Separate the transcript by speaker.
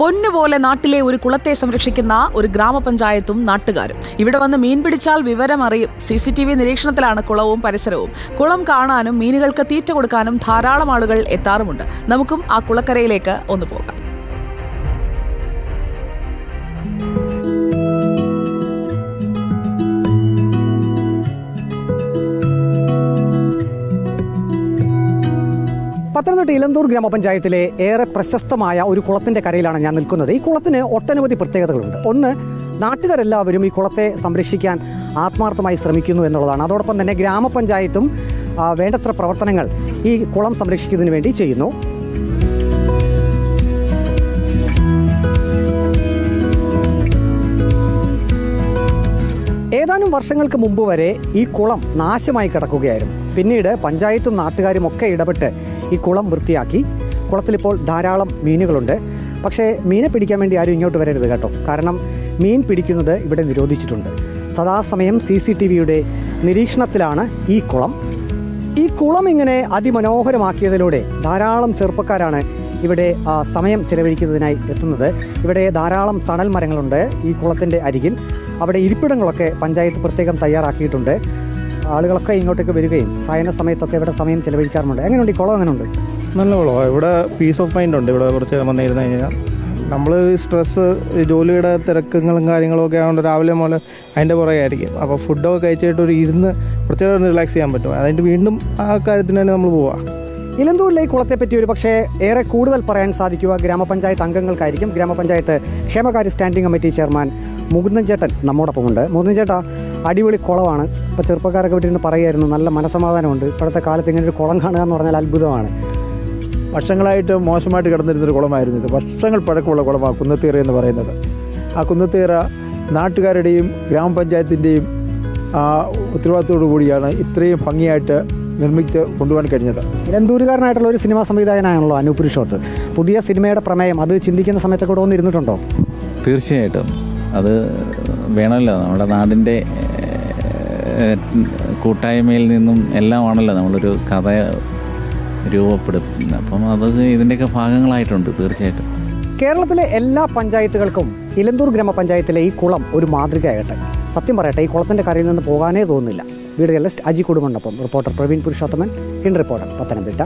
Speaker 1: പൊന്നുപോലെ നാട്ടിലെ ഒരു കുളത്തെ സംരക്ഷിക്കുന്ന ഒരു ഗ്രാമപഞ്ചായത്തും നാട്ടുകാരും. ഇവിടെ വന്ന് മീൻ പിടിച്ചാൽ വിവരം അറിയും. സി സി ടി വി നിരീക്ഷണത്തിലാണ് കുളവും പരിസരവും. കുളം കാണാനും മീനുകൾക്ക് തീറ്റ കൊടുക്കാനും ധാരാളം ആളുകൾ എത്താറുമുണ്ട്. നമുക്കും ആ കുളക്കരയിലേക്ക് ഒന്ന് പോകാം.
Speaker 2: പത്തനംതിട്ട ഇലന്തൂർ ഗ്രാമപഞ്ചായത്തിലെ ഏറെ പ്രശസ്തമായ ഒരു കുളത്തിന്റെ കരയിലാണ് ഞാൻ നിൽക്കുന്നത്. ഈ കുളത്തിന് ഒട്ടനവധി പ്രത്യേകതകളുണ്ട്. ഒന്ന് നാട്ടുകാരെല്ലാവരും ഈ കുളത്തെ സംരക്ഷിക്കാൻ ആത്മാർത്ഥമായി ശ്രമിക്കുന്നു എന്നുള്ളതാണ്. അതോടൊപ്പം തന്നെ ഗ്രാമപഞ്ചായത്തും വേണ്ടത്ര പ്രവർത്തനങ്ങൾ ഈ കുളം സംരക്ഷിക്കുന്നതിന് വേണ്ടി ചെയ്യുന്നു. ഏതാനും വർഷങ്ങൾക്ക് മുമ്പ് വരെ ഈ കുളം നാശമായി കിടക്കുകയായിരുന്നു. പിന്നീട് പഞ്ചായത്തും നാട്ടുകാരും ഒക്കെ ഇടപെട്ട് ഈ കുളം വൃത്തിയാക്കി. കുളത്തിലിപ്പോൾ ധാരാളം മീനുകളുണ്ട്. പക്ഷേ മീനെ പിടിക്കാൻ വേണ്ടി ആരും ഇങ്ങോട്ട് വരരുത് കേട്ടോ. കാരണം മീൻ പിടിക്കുന്നത് ഇവിടെ നിരോധിച്ചിട്ടുണ്ട്. സദാസമയം സി സി ടി വിയുടെ നിരീക്ഷണത്തിലാണ് ഈ കുളം. ഈ കുളം ഇങ്ങനെ അതിമനോഹരമാക്കിയതിലൂടെ ധാരാളം ചെറുപ്പക്കാരാണ് ഇവിടെ സമയം ചെലവഴിക്കുന്നതിനായി എത്തുന്നത്. ഇവിടെ ധാരാളം തണൽ മരങ്ങളുണ്ട് ഈ കുളത്തിന്റെ അരികിൽ. അവിടെ ഇരിപ്പിടങ്ങളൊക്കെ പഞ്ചായത്ത് പ്രത്യേകം തയ്യാറാക്കിയിട്ടുണ്ട്. ആളുകളൊക്കെ ഇങ്ങോട്ടേക്ക് വരികയും സായന സമയത്തൊക്കെ ഇവിടെ സമയം ചെലവഴിക്കാറുണ്ട് എങ്ങനെയുണ്ട് ഈ കുളം എങ്ങനെയുണ്ട്?
Speaker 3: നല്ല കുളമാണ് ഇവിടെ പീസ് ഓഫ് മൈൻഡ് ഉണ്ട്. ഇവിടെ കുറച്ച് വന്നിരുന്നു കഴിഞ്ഞാൽ നമ്മൾ സ്ട്രെസ് ജോലിയുടെ തിരക്കുകളും കാര്യങ്ങളും ഒക്കെ ആയതുകൊണ്ട് രാവിലെ മുതൽ അതിന്റെ പുറകെ ആയിരിക്കും അപ്പോൾ ഫുഡൊക്കെ കഴിച്ചിട്ട് ഒരു ഇരുന്ന് കുറച്ച് നേരം റിലാക്സ് ചെയ്യാൻ പറ്റും. അതിന്റെ വീണ്ടും ആ കാര്യത്തിന് തന്നെ നമ്മൾ പോവാം.
Speaker 2: ഇലന്തൂരിലെ ഈ കുളത്തെപ്പറ്റി ഒരു പക്ഷേ ഏറെ കൂടുതൽ പറയാൻ സാധിക്കുക ഗ്രാമപഞ്ചായത്ത് അംഗങ്ങൾക്കായിരിക്കും. ഗ്രാമപഞ്ചായത്ത് ക്ഷേമകാര്യ സ്റ്റാൻഡിംഗ് കമ്മിറ്റി ചെയർമാൻ മുകുന്ദൻ ചേട്ടൻ നമ്മോടൊപ്പമുണ്ട്. മുകുന്ദൻ ചേട്ടാ അടിപൊളി കുളമാണ്. ഇപ്പോൾ ചെറുപ്പക്കാരൊക്കെ വീട്ടിൽ പറയുമായിരുന്നു നല്ല മനസമാധാനമുണ്ട്. ഇപ്പോഴത്തെ കാലത്ത് ഇങ്ങനെ ഒരു കുളം കാണുക എന്ന് പറഞ്ഞാൽ അത്ഭുതമാണ്.
Speaker 4: വർഷങ്ങളായിട്ട് മോശമായിട്ട് കിടന്നിരുന്നൊരു കുളമായിരുന്നു ഇത്. വർഷങ്ങൾ പഴക്കമുള്ള കുളമാണ് കുന്നത്തീറ എന്ന് പറയുന്നത്. ആ കുന്നത്തീറ നാട്ടുകാരുടെയും ഗ്രാമപഞ്ചായത്തിന്റെയും ഉത്തരവാദിത്തോടു കൂടിയാണ് ഇത്രയും ഭംഗിയായിട്ട് നിർമ്മിച്ച് കൊണ്ടുപോകാൻ കഴിഞ്ഞത്.
Speaker 2: ഇലന്തൂരുകാരനായിട്ടുള്ള ഒരു സിനിമാ സംവിധായകനാണല്ലോ അനൂപ് പുരുഷോത്ത്. പുതിയ സിനിമയുടെ പ്രമേയം അത് ചിന്തിക്കുന്ന സമയത്തൊക്കെ ഇവിടെ വന്നിരുന്നിട്ടുണ്ടോ?
Speaker 5: തീർച്ചയായിട്ടും. അത് വേണമല്ലോ. നമ്മുടെ നാടിന്റെ കൂട്ടായ്മയിൽ നിന്നും എല്ലാമാണല്ലോ നമ്മളൊരു കഥ രൂപപ്പെടുത്തുന്നത്. അപ്പം അത് ഇതിന്റെയൊക്കെ ഭാഗങ്ങളായിട്ടുണ്ട് തീർച്ചയായിട്ടും.
Speaker 2: കേരളത്തിലെ എല്ലാ പഞ്ചായത്തുകൾക്കും ഇലന്തൂർ ഗ്രാമപഞ്ചായത്തിലെ ഈ കുളം ഒരു മാതൃകയാകട്ടെ. സത്യം പറയട്ടെ ഈ കുളത്തിന്റെ കരയിൽ നിന്ന് പോകാനേ തോന്നുന്നില്ല. Video journalist Aji കുടുംബനൊപ്പം reporter Praveen Purushothaman in reporter Pathanamthitta.